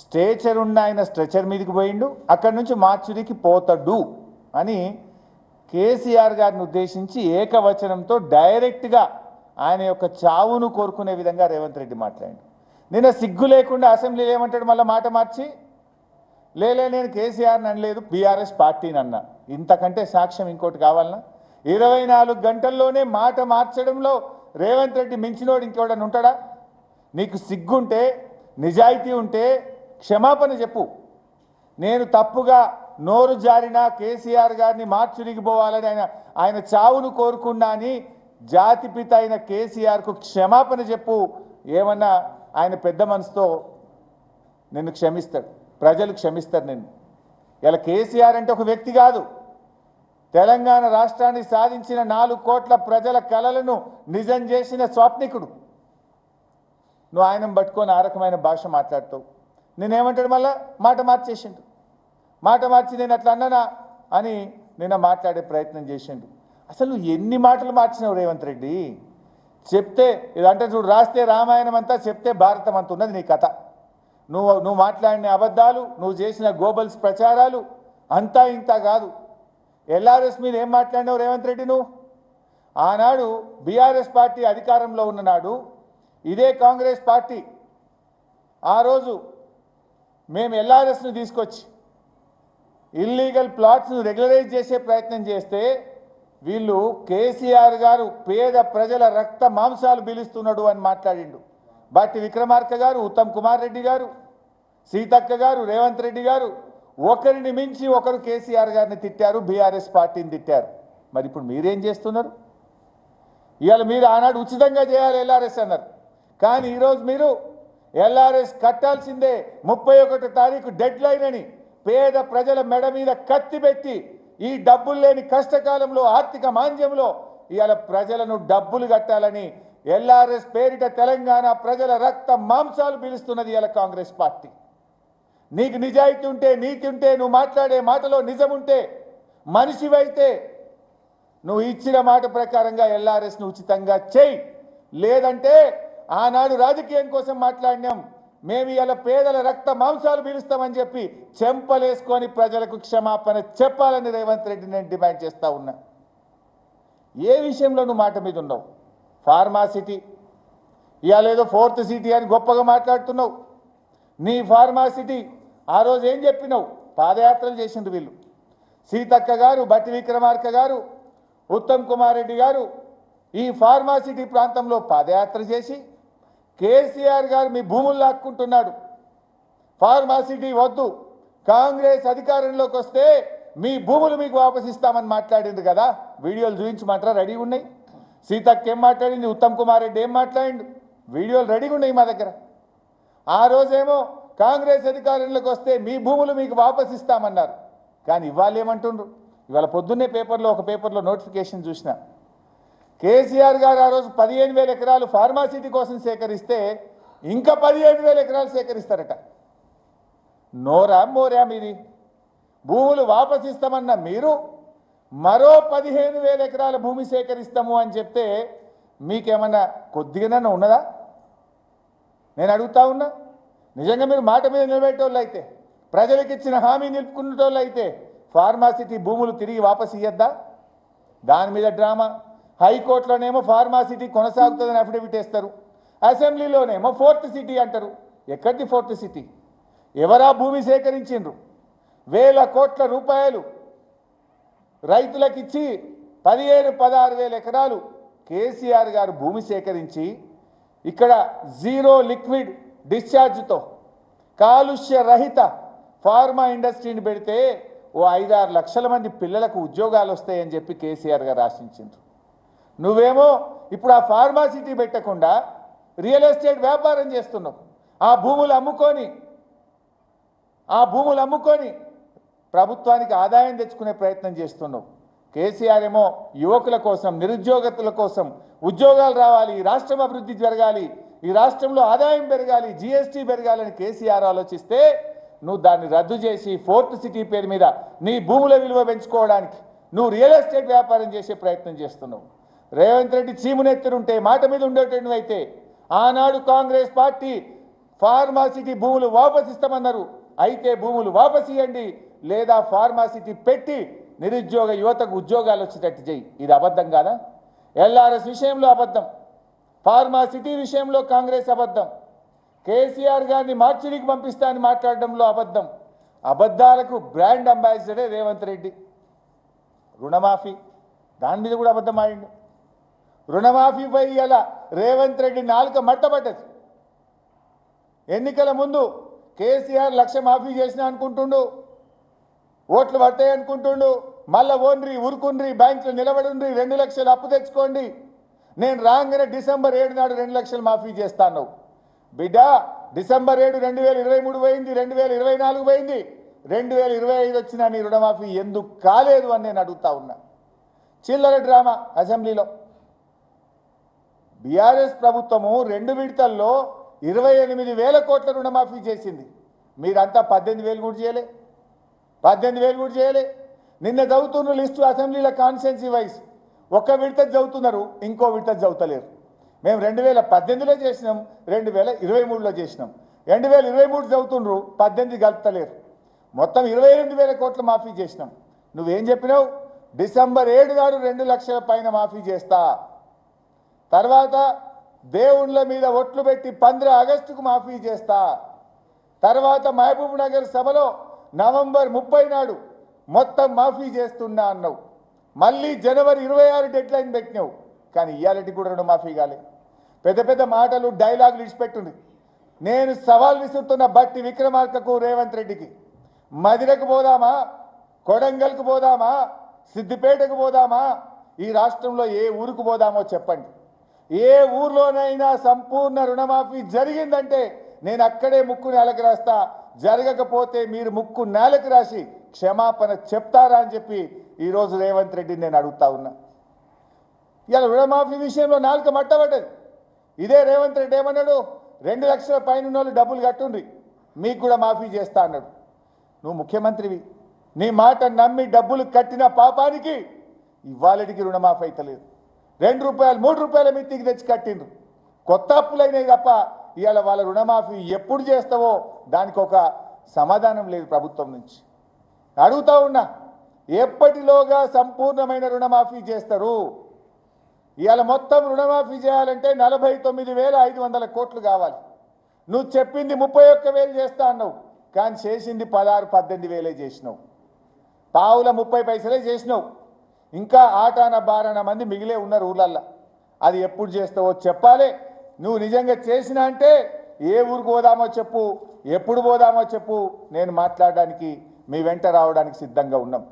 స్ట్రేచర్ ఉన్న ఆయన స్ట్రెచర్ మీదకి పోయిండు అక్కడి నుంచి మార్చురికి పోతాడు అని కేసీఆర్ గారిని ఉద్దేశించి ఏకవచనంతో డైరెక్ట్గా ఆయన యొక్క చావును కోరుకునే విధంగా రేవంత్ రెడ్డి మాట్లాడి నిన్న సిగ్గు లేకుండా అసెంబ్లీలో ఏమంటాడు మళ్ళీ మాట మార్చి? లేలే నేను కేసీఆర్ని అనలేదు బీఆర్ఎస్ పార్టీని అన్నా. ఇంతకంటే సాక్ష్యం ఇంకోటి కావాలన్నా ఇరవై నాలుగు గంటల్లోనే మాట మార్చడంలో రేవంత్ రెడ్డి మించినోడు ఇంకోడని ఉంటాడా? నీకు సిగ్గుంటే నిజాయితీ ఉంటే క్షమాపణ చెప్పు. నేను తప్పుగా నోరు జారిన కేసీఆర్ గారిని మార్చురిగిపోవాలని ఆయన ఆయన చావును కోరుకున్నా అని జాతిపిత అయిన కేసీఆర్కు క్షమాపణ చెప్పు. ఏమన్నా ఆయన పెద్ద మనసుతో నిన్ను క్షమిస్తాడు. ప్రజలు క్షమిస్తారు నిన్ను. ఇలా కేసీఆర్ అంటే ఒక వ్యక్తి కాదు. తెలంగాణ రాష్ట్రాన్ని సాధించిన నాలుగు కోట్ల ప్రజల కలలను నిజం చేసిన స్వాప్నికుడు. నువ్వు ఆయన పట్టుకొని ఆ రకమైన భాష మాట్లాడుతావు. నేనేమంటాడు మళ్ళా? మాట మార్చేసిండు. మాట మార్చి నేను అట్లా అన్నానా? అని నిన్న మాట్లాడే ప్రయత్నం చేసిండు. అసలు ఎన్ని మాటలు మార్చినావు రేవంత్ రెడ్డి? చెప్తే ఇదంటే చూడు రాస్తే రామాయణం అంతా చెప్తే భారతం అంత ఉన్నది నీ కథ. నువ్వు నువ్వు మాట్లాడిన అబద్ధాలు నువ్వు చేసిన గోబల్స్ ప్రచారాలు అంతా ఇంత కాదు. ఎల్ఆర్ఎస్ మీద ఏం మాట్లాడినావు రేవంత్ రెడ్డి నువ్వు? ఆనాడు బీఆర్ఎస్ పార్టీ అధికారంలో ఉన్ననాడు ఇదే కాంగ్రెస్ పార్టీ. ఆ రోజు మేము ఎల్ఆర్ఎస్ను తీసుకొచ్చి ఇల్లీగల్ ప్లాట్స్ను రెగ్యులరైజ్ చేసే ప్రయత్నం చేస్తే వీళ్ళు కేసీఆర్ గారు పేద ప్రజల రక్త మాంసాలు పీలుస్తున్నాడు అని మాట్లాడిండు. బట్టి విక్రమార్క గారు ఉత్తమ్ కుమార్ రెడ్డి గారు సీతక్క గారు రేవంత్ రెడ్డి గారు ఒకరిని మించి ఒకరు కేసీఆర్ గారిని తిట్టారు బీఆర్ఎస్ పార్టీని తిట్టారు. మరి ఇప్పుడు మీరేం చేస్తున్నారు? ఇవాళ మీరు ఆనాడు ఉచితంగా చేయాలి ఎల్ఆర్ఎస్ అన్నారు. కానీ ఈరోజు మీరు ఎల్ఆర్ఎస్ కట్టాల్సిందే ముప్పై ఒకటో తారీఖు డెడ్ లైన్ అని. పేద ప్రజల మెడ మీద కత్తి పెట్టి ఈ డబ్బులు లేని కష్టకాలంలో ఆర్థిక మాంద్యంలో ఇవాళ ప్రజలను డబ్బులు కట్టాలని ఎల్ఆర్ఎస్ పేరిట తెలంగాణ ప్రజల రక్త మాంసాలు పీలుస్తున్నది ఇవాళ కాంగ్రెస్ పార్టీ. నీకు నిజాయితీ ఉంటే నీతి ఉంటే నువ్వు మాట్లాడే మాటలో నిజం ఉంటే మనిషివైతే నువ్వు ఇచ్చిన మాట ప్రకారంగా ఎల్ఆర్ఎస్ను ఉచితంగా చేయి. లేదంటే ఆనాడు రాజకీయం కోసం మాట్లాడినాం. మేము ఇలా పేదల రక్త మాంసాలు పీలుస్తామని చెప్పి చెంపలేసుకొని ప్రజలకు క్షమాపణ చెప్పాలని రేవంత్ రెడ్డి నేను డిమాండ్ చేస్తూ ఉన్నా. ఏ విషయంలో నువ్వు మాట మీద ఉన్నావు? Pharma city. ఇవాళ ఏదో ఫోర్త్ సిటీ అని గొప్పగా మాట్లాడుతున్నావు. నీ ఫార్మా సిటీ. ఆ రోజు ఏం చెప్పినావు? పాదయాత్రలు చేసిండ్రు వీళ్ళు. సీతక్క గారు బట్టి విక్రమార్క గారు ఉత్తమ్ కుమార్ రెడ్డి గారు ఈ ఫార్మాసిటీ ప్రాంతంలో పాదయాత్ర చేసి కేసీఆర్ గారు మీ భూములు లాక్కుంటున్నాడు. ఫార్మాసిటీ వద్దు. కాంగ్రెస్ అధికారంలోకి వస్తే మీ భూములు మీకు వాపస్ ఇస్తామని మాట్లాడింది కదా. వీడియోలు చూపించమంటారా? రెడీ ఉన్నాయి. సీతక్క ఏం మాట్లాడింది? ఉత్తమ్ కుమార్ రెడ్డి ఏం మాట్లాడిండు? వీడియోలు రెడీగా ఉన్నాయి మా దగ్గర. ఆ రోజేమో కాంగ్రెస్ అధికారంలోకి వస్తే మీ భూములు మీకు వాపస్ ఇస్తామన్నారు. కానీ ఇవాళ ఏమంటుండ్రు? ఇవాళ పొద్దున్నే పేపర్లో ఒక పేపర్లో నోటిఫికేషన్ చూసిన. కేసీఆర్ గారు ఆ రోజు పదిహేను వేల ఎకరాలు ఫార్మాసిటీ కోసం సేకరిస్తే ఇంకా పదిహేను వేల ఎకరాలు సేకరిస్తారట. నోరా మోరా మీది? భూములు వాపసిస్తామన్న మీరు మరో పదిహేను వేల ఎకరాల భూమి సేకరిస్తాము అని చెప్తే మీకేమన్నా కొద్దిగానన్నా ఉన్నదా? నేను అడుగుతా ఉన్నా. నిజంగా మీరు మాట మీద నిలబెట్టేవాళ్ళు అయితే ప్రజలకు ఇచ్చిన హామీ నిలుపుకునేటోళ్ళు అయితే ఫార్మాసిటీ భూములు తిరిగి వాపస్ ఇయ్యద్దా? దాని మీద డ్రామా? హైకోర్టులోనేమో ఫార్మాసిటీ కొనసాగుతుందని అఫిడవిట్ వేస్తారు. అసెంబ్లీలోనేమో ఫోర్త్ సిటీ అంటారు. ఎక్కడిది ఫోర్త్ సిటీ ఎవరా భూమి సేకరించిండ్రు? వేల కోట్ల రూపాయలు రైతులకిచ్చి పదిహేను పదహారు వేల ఎకరాలు కేసీఆర్ గారు భూమి సేకరించి ఇక్కడ జీరో లిక్విడ్ డిశ్చార్జ్తో కాలుష్య రహిత ఫార్మా ఇండస్ట్రీని పెడితే ఓ ఐదారు లక్షల మంది పిల్లలకు ఉద్యోగాలు వస్తాయని చెప్పి కేసీఆర్ గారు ఆశించిండ్రు. నువ్వేమో ఇప్పుడు ఆ ఫార్మాసిటీ పెట్టకుండా రియల్ ఎస్టేట్ వ్యాపారం చేస్తున్నావు. ఆ భూములు అమ్ముకొని ఆ భూములు అమ్ముకొని ప్రభుత్వానికి ఆదాయం తెచ్చుకునే ప్రయత్నం చేస్తున్నావు. కేసీఆర్ ఏమో యువకుల కోసం నిరుద్యోగతుల కోసం ఉద్యోగాలు రావాలి ఈ రాష్ట్రం అభివృద్ధి జరగాలి ఈ రాష్ట్రంలో ఆదాయం పెరగాలి జీఎస్టీ పెరగాలని కేసీఆర్ ఆలోచిస్తే నువ్వు దాన్ని రద్దు చేసి ఫోర్త్ సిటీ పేరు మీద నీ భూముల విలువ పెంచుకోవడానికి నువ్వు రియల్ ఎస్టేట్ వ్యాపారం చేసే ప్రయత్నం చేస్తున్నావు. రేవంత్ రెడ్డి చీమునెత్తురుంటే మాట మీద ఉండేటట్టు అయితే ఆనాడు కాంగ్రెస్ పార్టీ ఫార్మాసిటీ భూములు వాపసిస్తామన్నారు అయితే భూములు వాపసు ఇవ్వండి లేదా ఫార్మాసిటీ పెట్టి నిరుద్యోగ యువతకు ఉద్యోగాలు వచ్చేటట్టు చేయి ఇది అబద్ధం కాదా? ఎల్ఆర్ఎస్ విషయంలో అబద్ధం. ఫార్మాసిటీ విషయంలో కాంగ్రెస్ అబద్ధం. కేసీఆర్ గారిని మార్చిడికి పంపిస్తా అని మాట్లాడడంలో అబద్ధం. అబద్ధాలకు బ్రాండ్ అంబాసిడరే రేవంత్ రెడ్డి. రుణమాఫీ. దాని మీద కూడా అబద్ధం ఆడిండు. రుణమాఫీపై ఇలా రేవంత్ రెడ్డి నాలుక మట్టబడ్డది. ఎన్నికల ముందు కేసీఆర్ లక్ష మాఫీ చేసిన అనుకుంటుండు. ఓట్లు పడతాయి అనుకుంటుండు. మళ్ళా ఓన్రి ఉరుకుండ్రి బ్యాంకులు నిలబడుండ్రి రెండు లక్షలు అప్పు తెచ్చుకోండి. నేను రాగానే డిసెంబర్ ఏడు నాడు రెండు లక్షలు మాఫీ చేస్తాను బిడ్డ డిసెంబర్ ఏడు రెండు వేల ఇరవై మూడు పోయింది రెండు వేల ఇరవై నాలుగు పోయింది. రెండు వేల ఇరవై ఐదు వచ్చిన నీ రుణమాఫీ ఎందుకు కాలేదు అని నేను అడుగుతా ఉన్నా. చిల్లర డ్రామా అసెంబ్లీలో. బీఆర్ఎస్ ప్రభుత్వము రెండు విడతల్లో ఇరవై ఎనిమిది వేల కోట్ల రుణమాఫీ చేసింది. మీరంతా పద్దెనిమిది వేలు కూడా చేయలే. పద్దెనిమిది వేలు కూడా చేయలే. నిన్న చదువుతున్న లిస్టు అసెంబ్లీల కాన్స్టెన్సీ వైజ్ ఒక్క విడత చదువుతున్నారు ఇంకో విడత చదువుతలేరు. మేము రెండు వేల పద్దెనిమిదిలో చేసినాం రెండు వేల ఇరవై మూడులో చేసినాం. రెండు వేల ఇరవై మూడు చదువుతుండ్రు పద్దెనిమిది కలుపుతలేరు. మొత్తం ఇరవై రెండు వేల కోట్ల మాఫీ చేసినాం. నువ్వేం చెప్పినావు? డిసెంబర్ ఏడు నాడు రెండు లక్షల పైన మాఫీ చేస్తా. తర్వాత దేవుళ్ళ మీద ఒట్లు పెట్టి పంద్ర ఆగస్టుకు మాఫీ చేస్తా. తర్వాత మహబూబ్ నగర్ సభలో నవంబర్ ముప్పై నాడు మొత్తం మాఫీ చేస్తున్నా అన్నావు. మళ్ళీ జనవరి ఇరవై ఆరు డెడ్ లైన్ పెట్టినావు. కానీ ఇయ్యాలటి కూడా మాఫీ కాలే. పెద్ద పెద్ద మాటలు డైలాగులు ఇచ్చిపెట్టుంది నేను సవాల్ విసురుతున్న బట్టి విక్రమార్కకు రేవంత్ రెడ్డికి మదిరకు పోదామా? కొడంగల్కు పోదామా? సిద్దిపేటకు పోదామా? ఈ రాష్ట్రంలో ఏ ఊరుకు పోదామో చెప్పండి. ఏ ఊర్లోనైనా సంపూర్ణ రుణమాఫీ జరిగిందంటే నేను అక్కడే ముక్కు నేలకు రాస్తా. జరగకపోతే మీరు ముక్కు నేలకు రాసి క్షమాపణ చెప్తారా అని చెప్పి ఈరోజు రేవంత్ రెడ్డిని నేను అడుగుతా ఉన్నా. ఇలా రుణమాఫీ విషయంలో నాలుక మట్టబడ్డది. ఇదే రేవంత్ రెడ్డి ఏమన్నాడు? రెండు లక్షల పైన వాళ్ళు డబ్బులు కట్టుండ్రి. మీకు కూడా మాఫీ చేస్తా అన్నాడు. నువ్వు ముఖ్యమంత్రివి. నీ మాట నమ్మి డబ్బులు కట్టిన పాపానికి ఇవాళటికి రుణమాఫీ అవుతలేదు రెండు రూపాయలు మూడు రూపాయల మిత్తికి తెచ్చి కట్టిండ్రు. కొత్త అప్పులైనవి తప్ప ఇవాళ వాళ్ళ రుణమాఫీ ఎప్పుడు చేస్తావో దానికి ఒక సమాధానం లేదు ప్రభుత్వం నుంచి. అడుగుతా ఉన్నా ఎప్పటిలోగా సంపూర్ణమైన రుణమాఫీ చేస్తారు? ఇవాళ మొత్తం రుణమాఫీ చేయాలంటే నలభై తొమ్మిది వేల ఐదు వందల కోట్లు కావాలి. నువ్వు చెప్పింది ముప్పై ఒక్క వేలు చేస్తా అన్నావు కానీ చేసింది పదహారు పద్దెనిమిది వేలే చేసినావు. పావుల ముప్పై పైసలే చేసినావు. ఇంకా ఆటాన బారాన మంది మిగిలే ఉన్నారు ఊర్లల్లో. అది ఎప్పుడు చేస్తావో చెప్పాలి. నువ్వు నిజంగా చేసినా అంటే ఏ ఊరికి పోదామో చెప్పు ఎప్పుడు పోదామో చెప్పు. నేను మాట్లాడడానికి మీ వెంట రావడానికి సిద్ధంగా ఉన్నాం.